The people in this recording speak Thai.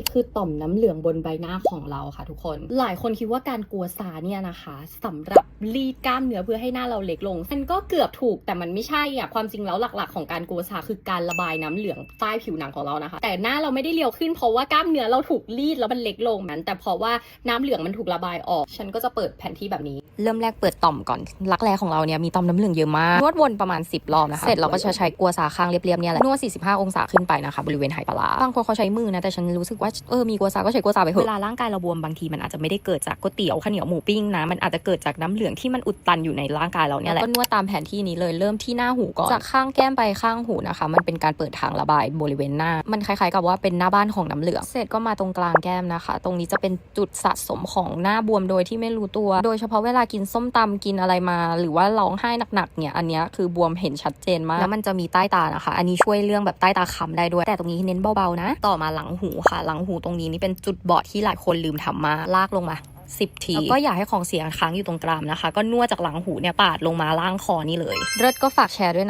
นี่คือต่อมน้ำเหลืองบนใบหน้าของเราค่ะทุกคน หลายคนคิดว่าการกลัวซาเนี่ยนะคะสำหรับรีดกล้ามเนื้อเพื่อให้หน้าเราเล็กลงมันก็เกือบถูกแต่มันไม่ใช่อะความจริงแล้วหลัก ๆ ของการกลัวซาคือการระบายน้ำเหลืองใต้ผิวหนังของเรานะคะ แต่หน้าเราไม่ได้เรียวขึ้นเพราะว่ากล้ามเนื้อเราถูกรีดแล้วมันเล็กลงนั้น แต่เพราะว่าน้ำเหลืองมันถูกระบายออก ฉันก็จะเปิดแผนที่แบบนี้ เริ่มแรกเปิดต่อมก่อนรักแร้ของเราเนี่ยมีต่อมน้ำเหลืองเยอะมากนวดวนประมาณ 10รอบนะคะเสร็จเราก็จะใช้กัวซาข้างเรียบๆเนี่ยแหละนวด45 องศาขึ้นไปนะคะบริเวณไหปลาร้าบางคนเขาใช้มือนะแต่ฉันรู้สึกว่าเออมีกัวซาก็ใช้กัวซาไปเถอะเวลาร่างกายเราบวมบางทีมันอาจจะไม่ได้เกิดจากก๋วยเตี๋ยวข้าวเหนียวหมูปิ้งนะมันอาจจะเกิดจากน้ำเหลืองที่มันอุดตันอยู่ในร่างกายเราเนี่ยแหละก็นวดตามแผนที่นี้เลยเริ่มที่หน้าหูก่อนจากข้างแก้มไปข้างหูนะคะ มันเป็นการเปิดทางระบายบริเวณหน้า มันคล้ายๆกับว่าเป็นหน้าบ้านของน้ำเหลืองเสร็จก็มาตรงกลางแก้มนะคะ ตรงนี้จะเป็นจุดสะสมของหน้าบวมโดยที่ไม่รู้ตัว โดยเฉพาะเวลากินส้มตำกินอะไรมา หรือว่าร้องไห้หนักๆเนี่ยอันเนี้ยคือบวมเห็นชัดเจนมากแล้วมันจะมีใต้ตานะคะ อันนี้ช่วยเรื่องแบบใต้ตาค้ำได้ด้วยแต่ตรงนี้เน้นเบาๆนะ ต่อมาหลังหูค่ะหลังหูตรงนี้นี่เป็นจุดบอดที่หลายคนลืมทำมาลากลงมา10ทีแล้วก็อย่าให้ของเสียค้างอยู่ตรงกรามนะคะ ก็นวดจากหลังหูเนี่ยปาดลงมาล่างคอนี่เลย เลิศก็ฝากแชร์ด้วยนะ